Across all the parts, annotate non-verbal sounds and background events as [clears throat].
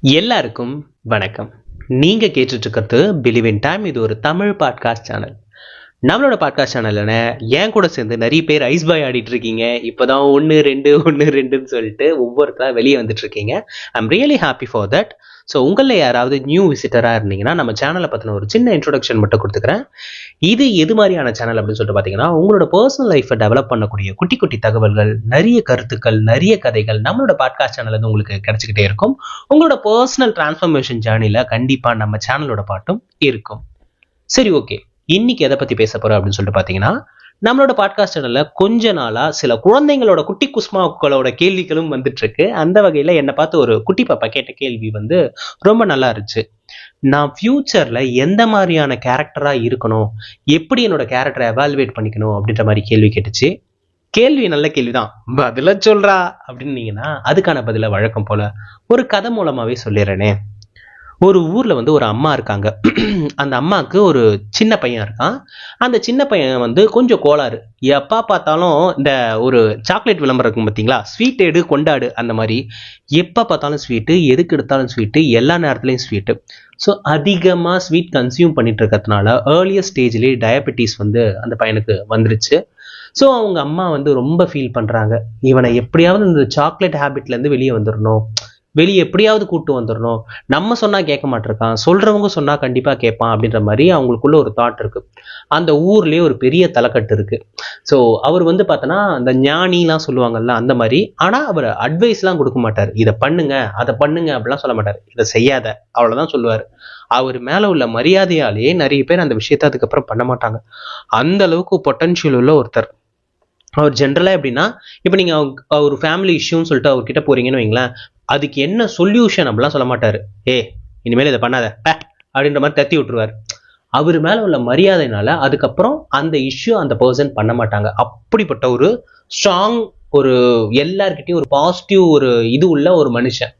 எல்லாருக்கும் வணக்கம். நீங்க கேட்டுட்டு இருக்கிறது பிலிவ் இன் டைம். இது ஒரு தமிழ் பாட்காஸ்ட் சேனல். நம்மளோட பாட்காஸ்ட் சேனல்ல என் கூட சேர்ந்து நிறைய பேர் ஐஸ் பாய் ஆடிட்டு இருக்கீங்க. இப்போதான் ஒன்று ரெண்டு ஒன்று ரெண்டுன்னு சொல்லிட்டு ஒவ்வொருத்தரா வெளியே வந்துட்டு இருக்கீங்க. I'm really happy for that so உங்களில் யாராவது நியூ விசிட்டராக இருந்தீங்கன்னா நம்ம சேனலை பற்றின ஒரு சின்ன இன்ட்ரோடக்ஷன் மட்டும் கொடுத்துக்கிறேன். இது எது மாதிரியான சேனல் அப்படின்னு சொல்லிட்டு பார்த்தீங்கன்னா உங்களோட பர்சனல் லைஃப்பை டெவலப் பண்ணக்கூடிய குட்டி குட்டி தகவல்கள் நிறைய கருத்துக்கள் நிறைய கதைகள் நம்மளோட பாட்காஸ்ட் சேனல் வந்து உங்களுக்கு கிடைச்சிக்கிட்டே இருக்கும். உங்களோட பர்சனல் டிரான்ஸ்ஃபர்மேஷன் ஜேர்னியில் கண்டிப்பாக நம்ம சேனலோட பாட்டும் இருக்கும். சரி ஓகே இன்னைக்கு எதை பற்றி பேச போகிறோம் அப்படின்னு சொல்லிட்டு பார்த்தீங்கன்னா நம்மளோட பாட்காஸ்ட் சேனலில் கொஞ்ச நாளாக சில குழந்தைங்களோட குட்டி குஸ்மாக்களோட கேள்விகளும் வந்துட்டு இருக்கு அந்த வகையில் என்னை பார்த்து ஒரு குட்டி பாப்பா கேட்ட கேள்வி வந்து ரொம்ப நல்லா இருந்துச்சு. நான் ஃப்யூச்சரில் எந்த மாதிரியான கேரக்டராக இருக்கணும்? எப்படி என்னோட கேரக்டரை அவால்வேட் பண்ணிக்கணும்? அப்படின்ற மாதிரி கேள்வி கேட்டுச்சு. கேள்வி நல்ல கேள்விதான். பதில சொல்றா அப்படின்னீங்கன்னா அதுக்கான பதில வழக்கம் போல ஒரு கதை மூலமாவே சொல்லிடுறேனே. ஒரு ஊர்ல வந்து ஒரு அம்மா இருக்காங்க. அந்த அம்மாவுக்கு ஒரு சின்ன பையன் இருக்கான். அந்த சின்ன பையன் வந்து கொஞ்சம் கோளாறு. எப்பா பார்த்தாலும் இந்த ஒரு சாக்லேட் விளம்பரம் இருக்கும் பார்த்தீங்களா ஸ்வீட் எடு கொண்டாடு அந்த மாதிரி. எப்போ பார்த்தாலும் ஸ்வீட்டு எதுக்கு எடுத்தாலும் ஸ்வீட்டு எல்லா நேரத்துலையும் ஸ்வீட்டு ஸோ அதிகமாக ஸ்வீட் கன்சியூம் பண்ணிட்டு இருக்கிறதுனால ஏர்லியர் ஸ்டேஜ்லேயே டயபெட்டிஸ் வந்து அந்த பையனுக்கு வந்துருச்சு. ஸோ அவங்க அம்மா வந்து ரொம்ப ஃபீல் பண்ணுறாங்க இவனை எப்படியாவது இந்த சாக்லேட் ஹேபிட்லேருந்து வெளியே வந்துடணும் வெளியே எப்படியாவது கூட்டு வந்துடணும் நம்ம சொன்னால் கேட்க மாட்டிருக்கான். சொல்கிறவங்க சொன்னால் கண்டிப்பாக கேட்பான் அப்படின்ற மாதிரி அவங்களுக்குள்ள ஒரு தாட் இருக்கு. அந்த ஊர்லேயே ஒரு பெரிய தலைக்கட்டு இருக்கு. ஸோ அவர் வந்து பார்த்தோன்னா அந்த ஞானிலாம் சொல்லுவாங்கல்ல அந்த மாதிரி. ஆனால் அவர் அட்வைஸ்லாம் கொடுக்க மாட்டார். இதை பண்ணுங்க அதை பண்ணுங்க அப்படிலாம் சொல்ல மாட்டார். இதை செய்யாத அவ்வளோதான் சொல்லுவார். அவர் மேலே உள்ள மரியாதையாலேயே நிறைய பேர் அந்த விஷயத்தை அதுக்கப்புறம் பண்ண மாட்டாங்க. அந்த அளவுக்கு பொட்டன்ஷியல் உள்ள ஒருத்தர். அவர் ஜென்ரலாக எப்படின்னா இப்போ நீங்கள் அவர் ஃபேமிலி இஷ்யூன்னு சொல்லிட்டு அவர்கிட்ட போறீங்கன்னு வைங்களேன். அதுக்கு என்ன சொல்யூஷன் அப்படிலாம் சொல்ல மாட்டார். ஏ இனிமேல் இதை பண்ணாத. அப்படின்ற மாதிரி தத்தி விட்டுருவார். அவர் மேலே உள்ள மரியாதைனால அதுக்கப்புறம் அந்த இஷ்யூ அந்த பர்சன் பண்ண மாட்டாங்க. அப்படிப்பட்ட ஒரு ஸ்ட்ராங் ஒரு எல்லார்கிட்டையும் ஒரு பாசிட்டிவ் ஒரு இது உள்ள ஒரு மனுஷன்.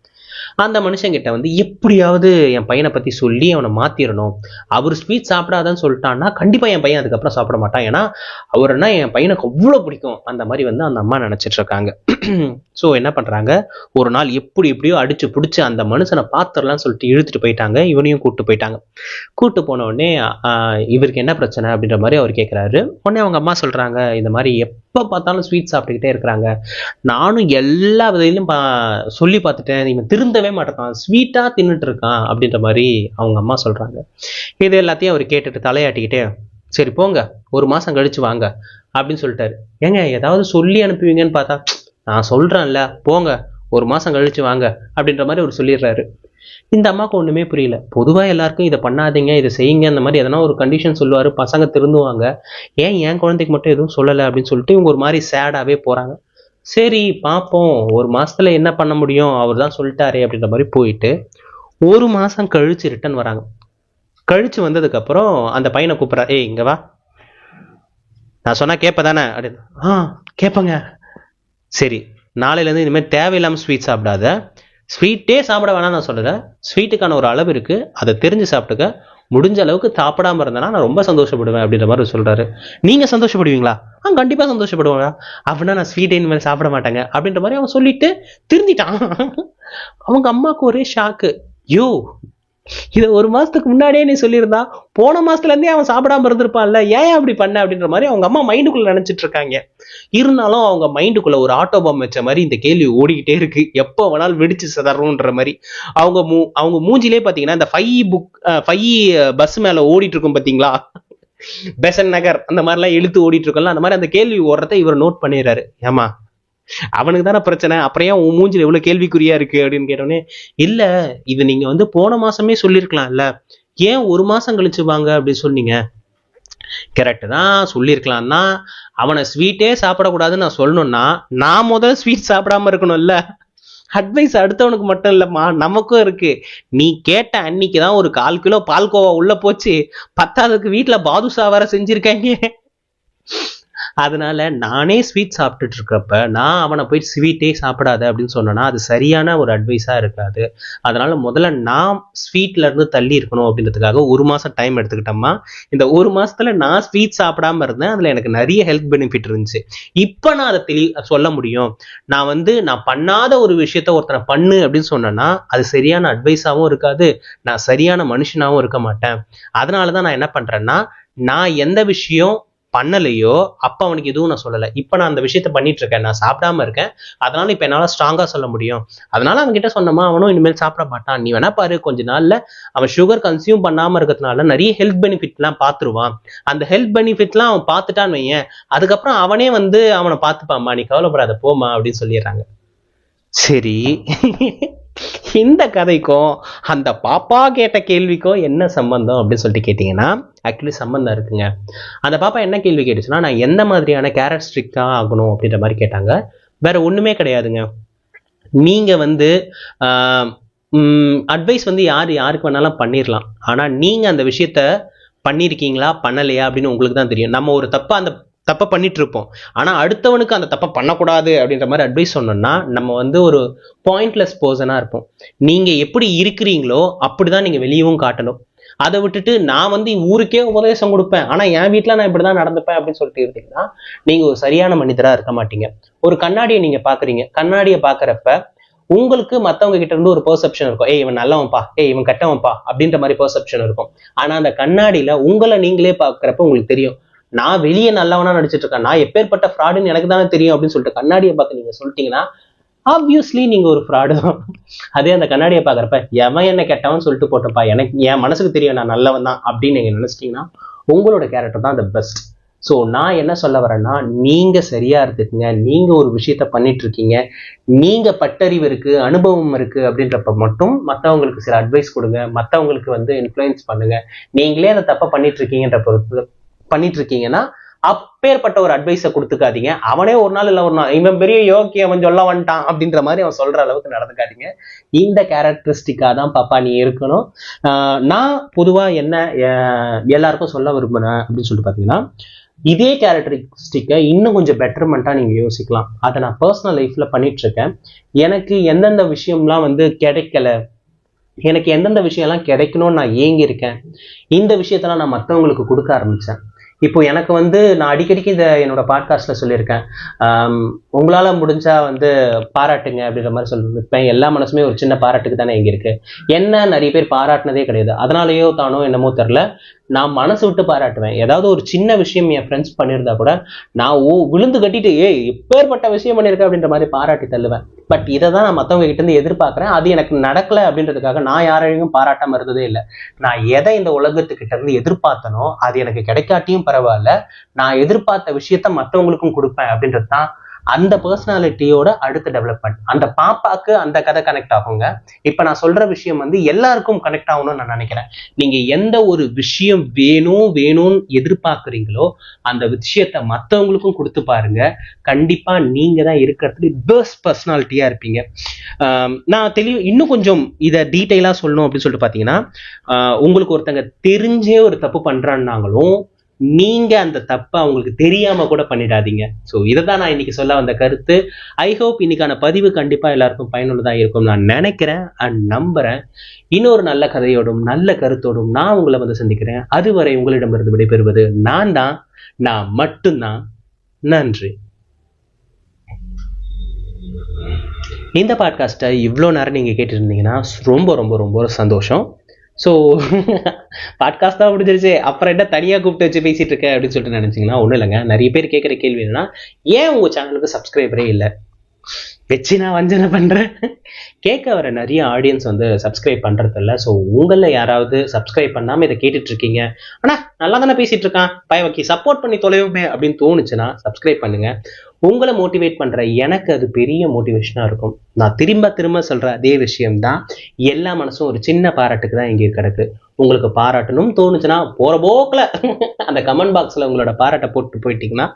அந்த மனுஷங்கிட்ட வந்து எப்படியாவது என் பையனை பற்றி சொல்லி அவனை மாற்றிடணும் அவர் ஸ்வீட் சாப்பிடாதான்னு சொல்லிட்டான்னா கண்டிப்பாக என் பையன் அதுக்கப்புறம் சாப்பிட மாட்டான். ஏன்னா அவர்னா என் பையனுக்கு அவ்வளோ பிடிக்கும். அந்த மாதிரி வந்து அந்த அம்மா நினச்சிட்டு இருக்காங்க. [clears throat] ஸோ என்ன பண்ணுறாங்க ஒரு நாள் எப்படி எப்படியோ அடிச்சு பிடிச்சி அந்த மனுஷனை பார்த்துடலாம்னு சொல்லிட்டு இழுத்துட்டு போயிட்டாங்க. இவனையும் கூப்பிட்டு போயிட்டாங்க. கூப்பிட்டு போன உடனே இவருக்கு என்ன பிரச்சனை அப்படின்ற மாதிரி அவர் கேட்குறாரு உடனே அவங்க அம்மா சொல்கிறாங்க இந்த மாதிரி எப் எப்போ பார்த்தாலும் ஸ்வீட் சாப்பிட்டுக்கிட்டே இருக்கிறாங்க. நானும் எல்லா விதையிலும் பா சொல்லி பார்த்துட்டேன். இவன் திருந்தவே மாட்டேக்கான். ஸ்வீட்டாக தின்னுட்டு இருக்கான் அப்படின்ற மாதிரி அவங்க அம்மா சொல்கிறாங்க இது எல்லாத்தையும் அவர் கேட்டுட்டு தலையாட்டிக்கிட்டே சரி போங்க. ஒரு மாதம் கழிச்சு வாங்க. அப்படின்னு சொல்லிட்டாரு. ஏங்க ஏதாவது சொல்லி அனுப்புவீங்கன்னு பார்த்தா நான் சொல்கிறேன்ல போங்க. ஒரு மாதம் கழிச்சு வாங்க. அப்படின்ற மாதிரி அவர் சொல்லிடுறாரு. இந்த அம்மாவுக்கு ஒன்றுமே புரியல. பொதுவாக எல்லாருக்கும் இதை பண்ணாதீங்க இதை செய்யுங்க அந்த மாதிரி எதனா ஒரு கண்டிஷன் சொல்லுவார் பசங்க திருந்துவாங்க. ஏன் என் குழந்தைக்கு மட்டும் எதுவும் சொல்லலை அப்படின்னு சொல்லிட்டு இவங்க ஒரு மாதிரி சேடாகவே போகிறாங்க சரி பார்ப்போம் ஒரு மாசத்துல என்ன பண்ண முடியும்? அவர் தான் சொல்லிட்டாரே அப்படின்ற மாதிரி போயிட்டு ஒரு மாதம் கழிச்சு ரிட்டர்ன் வராங்க. கழிச்சு வந்ததுக்கப்புறம் அந்த பையனை கூப்பிட்றா ஏய் இங்கே வா. நான் சொன்னா கேட்ப தானே அப்படின்னு. ஆ கேட்பங்க சரி நாளையிலேருந்து இனிமேல் தேவையில்லாமல் ஸ்வீட் சாப்பிடாத. ஸ்வீட்டே சாப்பிட வேணாம் நான் சொல்லலை. ஸ்வீட்டுக்கான ஒரு அளவு இருக்குது அதை தெரிஞ்சு சாப்பிட்டுக்க. முடிஞ்ச அளவுக்கு சாப்பிடாம இருந்தேன்னா நான் ரொம்ப சந்தோஷப்படுவேன் அப்படின்ற மாதிரி சொல்கிறாரு நீங்கள் சந்தோஷப்படுவீங்களா? ஆ கண்டிப்பாக சந்தோஷப்படுவாங்க அப்படின்னா நான் ஸ்வீட் இனிமேல் சாப்பிட மாட்டேங்க. அப்படின்ற மாதிரி அவன் சொல்லிட்டு திருந்திட்டான். அவங்க அம்மாவுக்கு ஒரே ஷாக்கு யோ இதை ஒரு மாசத்துக்கு முன்னாடியே நீ சொல்லியிருந்தா போன மாசத்துல இருந்தே அவன் சாப்பிடாம இருந்திருப்பான்ல ஏன் அப்படி பண்ண அப்படின்ற மாதிரி அவங்க அம்மா மைண்டுக்குள்ள நினைச்சிட்டு இருக்காங்க இருந்தாலும் அவங்க மைண்டுக்குள்ள ஒரு ஆட்டோ பாம் வச்ச மாதிரி இந்த கேள்வி ஓடிக்கிட்டே இருக்கு. எப்போ வேணாலும் வெடிச்சு சதறணுன்ற மாதிரி. அவங்க மூ அவங்க மூஞ்சிலே பாத்தீங்கன்னா இந்த ஃபைவ் புக் ஃபைவ் பஸ் மேல ஓடிட்டு இருக்கும் பாத்தீங்களா? பெசன் நகர் அந்த மாதிரிலாம் எழுத்து ஓடிட்டு இருக்கோம்ல அந்த மாதிரி அந்த கேள்வி ஓடுறத இவர் நோட் பண்ணிடுறாரு. ஏமா அவனுக்கு தானே பிரச்சனை? அப்புறம் ஏன் உன் மூஞ்சில் எவ்வளவு கேள்விக்குறியா இருக்கு? அப்படின்னு கேட்டோடனே இல்ல இது நீங்க வந்து போன மாசமே சொல்லியிருக்கலாம்ல ஏன் ஒரு மாசம் கழிச்சு வாங்க? அப்படின்னு சொன்னீங்க. கரெக்ட் தான் சொல்லியிருக்கலாம்னா அவனை ஸ்வீட்டே சாப்பிடக்கூடாதுன்னு நான் சொல்லணும்னா நான் முதல்ல ஸ்வீட் சாப்பிடாம இருக்கணும்ல. அட்வைஸ் அடுத்தவனுக்கு மட்டும் இல்லம்மா நமக்கும் இருக்கு. நீ கேட்ட அன்னைக்கு தான் ஒரு கால் கிலோ பால்கோவா உள்ள போச்சு. பத்தாவதுக்கு வீட்டுல பாதுஷா வேற செஞ்சிருக்காங்க. அதனால நானே ஸ்வீட் சாப்பிட்டுட்டு இருக்கிறப்ப நான் அவனை போய் ஸ்வீட்டே சாப்பிடாத அப்படின்னு சொன்னேன்னா அது சரியான ஒரு அட்வைஸாக இருக்காது. அதனால முதல்ல நான் ஸ்வீட்ல இருந்து தள்ளி இருக்கணும் அப்படின்றதுக்காக ஒரு மாதம் டைம் எடுத்துக்கிட்டோம்மா. இந்த ஒரு மாசத்துல நான் ஸ்வீட் சாப்பிடாம இருந்தேன். அதில் எனக்கு நிறைய ஹெல்த் பெனிஃபிட் இருந்துச்சு. இப்போ நான் அதை தெளி சொல்ல முடியும். நான் வந்து நான் பண்ணாத ஒரு விஷயத்த ஒருத்தனை பண்ணு அப்படின்னு சொன்னேன்னா அது சரியான அட்வைஸாகவும் இருக்காது. நான் சரியான மனுஷனாகவும் இருக்க மாட்டேன். அதனால தான் நான் என்ன பண்ணுறேன்னா நான் எந்த விஷயம் பண்ணலையோ அப்போ அவனுக்கு எதுவும் நான் சொல்லலை. இப்போ நான் அந்த விஷயத்த பண்ணிட்டு இருக்கேன் நான் சாப்பிடாம இருக்கேன். அதனால இப்போ என்னால் ஸ்ட்ராங்காக சொல்ல முடியும். அதனால அவன் கிட்ட சொன்னோமா அவனும் இனிமேல் சாப்பிட மாட்டான். நீ வேணா பாரு கொஞ்ச நாள்ல அவன் சுகர் கன்சியூம் பண்ணாமல் இருக்கிறதுனால நிறைய ஹெல்த் பெனிஃபிட்லாம் பார்த்துருவான் அந்த ஹெல்த் பெனிஃபிட்லாம் அவன் பார்த்துட்டான்னு வையேன். அதுக்கப்புறம் அவனே வந்து அவனை பார்த்துப்பாம்மா. நீ கவலைப்படாத போமா அப்படின்னு சொல்லிடுறாங்க. சரி. இந்த கதைக்கும் அந்த பாப்பா கேட்ட கேள்விக்கும் என்ன சம்பந்தம் அப்படின்னு சொல்லிட்டு கேட்டிங்கன்னா ஆக்சுவலி சம்பந்தம் இருக்குங்க. அந்த பாப்பா என்ன கேள்வி கேட்டுச்சுன்னா நான் எந்த மாதிரியான கேரக்டரிஸ்டிக்காக ஆகணும் அப்படின்ற மாதிரி கேட்டாங்க. வேற ஒன்றுமே கிடையாதுங்க. நீங்கள் வந்து அட்வைஸ் வந்து யார் யாருக்கு வேணாலும் பண்ணிடலாம் ஆனால் நீங்கள் அந்த விஷயத்த பண்ணியிருக்கீங்களா பண்ணலையா அப்படின்னு உங்களுக்கு தான் தெரியும். நம்ம ஒரு தப்பா அந்த தப்பை பண்ணிட்டு இருப்போம் ஆனா அடுத்தவனுக்கு அந்த தப்பை பண்ணக்கூடாது அப்படின்ற மாதிரி அட்வைஸ் சொன்னோம்னா நம்ம வந்து ஒரு பாயிண்ட்லெஸ் பர்சனாக இருப்போம். நீங்க எப்படி இருக்கிறீங்களோ அப்படிதான் நீங்க வெளியவும் காட்டணும். அதை விட்டுட்டு நான் வந்து ஊருக்கே உபதேசம் கொடுப்பேன். ஆனா என் வீட்ல நான் இப்படிதான் நடந்துப்பேன் அப்படின்னு சொல்லிட்டு இருந்தீங்கன்னா நீங்க ஒரு சரியான மனிதரா இருக்க மாட்டீங்க. ஒரு கண்ணாடியை நீங்க பாக்குறீங்க. கண்ணாடியை பார்க்குறப்ப உங்களுக்கு மத்தவங்க கிட்ட இருந்து ஒரு பெர்செப்ஷன் இருக்கும். ஏய் இவன் நல்லவன்ப்பா. ஏய் இவன் கெட்டவன்ப்பா. அப்படின்ற மாதிரி பெர்செப்ஷன் இருக்கும். ஆனா அந்த கண்ணாடியில உங்களை நீங்களே பாக்குறப்ப உங்களுக்கு தெரியும். நான் வெளியே நல்லவனா நடிச்சிட்டு இருக்கேன் நான் எப்பேற்பட்ட ஃப்ராடுன்னு எனக்கு தானே தெரியும் அப்படின்னு சொல்லிட்டு கண்ணாடியை பார்த்து நீங்க சொல்லிட்டீங்கன்னா ஆப்வியஸ்லி நீங்க ஒரு ஃப்ராடு தான் அதே அந்த கண்ணாடியை பாக்குறப்ப எவன் என்ன கெட்டவன்? சொல்லிட்டு போட்டப்பா. எனக்கு என் மனசுக்கு தெரியும் நான் நல்லவன் தான் அப்படின்னு நீங்க நினைச்சிட்டீங்கன்னா உங்களோட கேரக்டர் தான் அந்த பெஸ்ட் ஸோ நான் என்ன சொல்ல வரேன்னா நீங்க சரியா இருந்துக்குங்க. நீங்க ஒரு விஷயத்த பண்ணிட்டு இருக்கீங்க நீங்க பட்டறிவு இருக்கு அனுபவம் இருக்கு அப்படின்றப்ப மட்டும் மற்றவங்களுக்கு சில அட்வைஸ் கொடுங்க. மற்றவங்களுக்கு வந்து இன்ஃப்ளூயன்ஸ் பண்ணுங்க. நீங்களே அதை தப்பை பண்ணிட்டு இருக்கீங்கன்ற பொறுத்து பண்ணிட்டு இருக்கீங்கன்னா அப்பேற்பட்ட ஒரு அட்வைஸை கொடுத்துக்காதீங்க. அவனே ஒரு நாள் இல்லை ஒரு நாள். இவன் பெரிய யோகி அவன் சொல்ல வந்துட்டான் அப்படின்ற மாதிரி அவன் சொல்ற அளவுக்கு நடந்துக்காதீங்க. இந்த கேரக்டரிஸ்டிக்காக தான் பாப்பா நீ இருக்கணும். நான் பொதுவாக என்ன எல்லாருக்கும் சொல்ல விரும்புறேன் அப்படின்னு சொல்லிட்டு பார்த்தீங்கன்னா இதே கேரக்டரிஸ்டிக்கை இன்னும் கொஞ்சம் பெட்டர்மெண்ட்டாக நீங்கள் யோசிக்கலாம். அதை நான் பர்சனல் லைஃப்பில் பண்ணிட்டு இருக்கேன் எனக்கு எந்தெந்த விஷயம்லாம் வந்து கிடைக்கல எனக்கு எந்தெந்த விஷயம்லாம் கிடைக்கணும்னு நான் ஏங்கியிருக்கேன் இந்த விஷயத்தெல்லாம் நான் மற்றவங்களுக்கு கொடுக்க ஆரம்பித்தேன் இப்போ எனக்கு வந்து நான் அடிக்கடிக்கு இதை என்னோட பாட்காஸ்ட்ல சொல்லியிருக்கேன். உங்களால் உங்களால முடிஞ்சா வந்து பாராட்டுங்க அப்படின்ற மாதிரி சொல்லியிருப்பேன். எல்லா மனசுமே ஒரு சின்ன பாராட்டுக்கு தானே இங்க இருக்கு. என்ன நிறைய பேர் பாராட்டினதே கிடையாது. அதனாலயோ தானோ என்னமோ தெரில நான் மனசு விட்டு பாராட்டுவேன். ஏதாவது ஒரு சின்ன விஷயம் என் ஃப்ரெண்ட்ஸ் பண்ணியிருந்தா கூட நான் ஓ விழுந்து கட்டிட்டு ஏ எப்பேற்பட்ட விஷயம் பண்ணியிருக்கேன் அப்படின்ற மாதிரி பாராட்டி தள்ளுவேன். பட் இதை தான் நான் மற்றவங்க கிட்ட இருந்து எதிர்பார்க்குறேன். அது எனக்கு நடக்கல அப்படின்றதுக்காக நான் யாரையும் பாராட்டாம இருந்ததே இல்லை. நான் எதை இந்த உலகத்துக்கிட்ட இருந்து எதிர்பார்த்தனோ அது எனக்கு கிடைக்காட்டியும் பரவாயில்ல. நான் எதிர்பார்த்த விஷயத்த மற்றவங்களுக்கும் கொடுப்பேன் அப்படின்றது தான் அந்த பர்சனாலிட்டியோட அடுத்த டெவலப்மெண்ட் அந்த பாப்பாக்கு அந்த கதை கனெக்ட் ஆகுங்க. இப்ப நான் சொல்ற விஷயம் வந்து எல்லாருக்கும் கனெக்ட் ஆகணும்னு நான் நினைக்கிறேன். நீங்க எந்த ஒரு விஷயம் வேணும் வேணும்னு எதிர்பார்க்குறீங்களோ அந்த விஷயத்த மற்றவங்களுக்கும் கொடுத்து பாருங்க. கண்டிப்பா நீங்க தான் இருக்கிறதுக்கு பெஸ்ட் பர்சனாலிட்டியா இருப்பீங்க. நான் தெளிவு இன்னும் கொஞ்சம் இதை டீட்டெயிலாக சொல்லணும் அப்படின்னு சொல்லிட்டு பார்த்தீங்கன்னா உங்களுக்கு ஒருத்தங்க தெரிஞ்சே ஒரு தப்பு பண்ணுறான்னாங்களும் நீங்க அந்த தப்பை அவங்களுக்கு தெரியாம கூட பண்ணிடாதீங்க. ஸோ இதை தான் நான் இன்னைக்கு சொல்ல வந்த கருத்து. ஐ ஹோப் இன்னைக்கான பதிவு கண்டிப்பா எல்லாருக்கும் பயனுள்ளதாக இருக்கும் நான் நினைக்கிறேன். அண்ட் நம்புறேன். இன்னொரு நல்ல கதையோடும் நல்ல கருத்தோடும் நான் உங்களை வந்து சந்திக்கிறேன். அதுவரை உங்களிடமிருந்து விடைபெறுவது நான் தான். நான் மட்டும்தான். நன்றி. இந்த பாட்காஸ்ட்டை இவ்வளோ நேரம் நீங்கள் கேட்டுருந்தீங்கன்னா ரொம்ப ரொம்ப ரொம்ப சந்தோஷம். ஸோ பாட்காஸ்ட் [laughs] தான் முடிஞ்சிருச்சு. அப்புறம் என்ன தனியாக கூப்பிட்டு வச்சு பேசிட்டு இருக்க அப்படின்னு சொல்லிட்டு நினைச்சீங்கன்னா ஒன்றும் இல்லைங்க. நிறைய பேர் கேட்குற கேள்வி என்னன்னா ஏன் உங்கள் சேனலுக்கு சப்ஸ்கிரைபரே இல்லை? வச்சு நான் வஞ்சனை பண்ணுறேன் கேட்க வர நிறைய ஆடியன்ஸ் வந்து சப்ஸ்கிரைப் பண்ணுறது இல்லை. ஸோ உங்களில் யாராவது சப்ஸ்கிரைப் பண்ணாமல் இதை கேட்டுட்டு இருக்கீங்க. ஆனால் நல்லா தானே பேசிட்டு இருக்கான். பயவக்கி சப்போர்ட் பண்ணி தொலைவுமே அப்படின்னு தோணுச்சுன்னா சப்ஸ்கிரைப் பண்ணுங்க. உங்களை மோட்டிவேட் பண்ணுற எனக்கு அது பெரிய மோட்டிவேஷனாக இருக்கும். நான் திரும்ப திரும்ப சொல்கிற அதே விஷயம்தான் எல்லா மனசும் ஒரு சின்ன பாராட்டுக்கு தான் இங்கே கிடக்கு. உங்களுக்கு பாராட்டணும்னு தோணுச்சுன்னா போகிற போக்கில் [laughs] அந்த கமெண்ட் பாக்ஸில் உங்களோட பாராட்டை போட்டு போயிட்டீங்கன்னா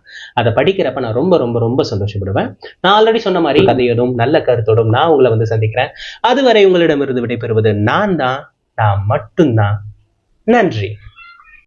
அதை படிக்கிறப்ப நான் ரொம்ப ரொம்ப ரொம்ப சந்தோஷப்படுவேன். நான் ஆல்ரெடி சொன்ன மாதிரி கதையோடும் நல்ல கருத்தோடும் நான் உங்களை வந்து சந்திக்கிறேன். அதுவரை உங்களிடமிருந்து விடைபெறுவது நான் தான் நான் மட்டும்தான். நன்றி.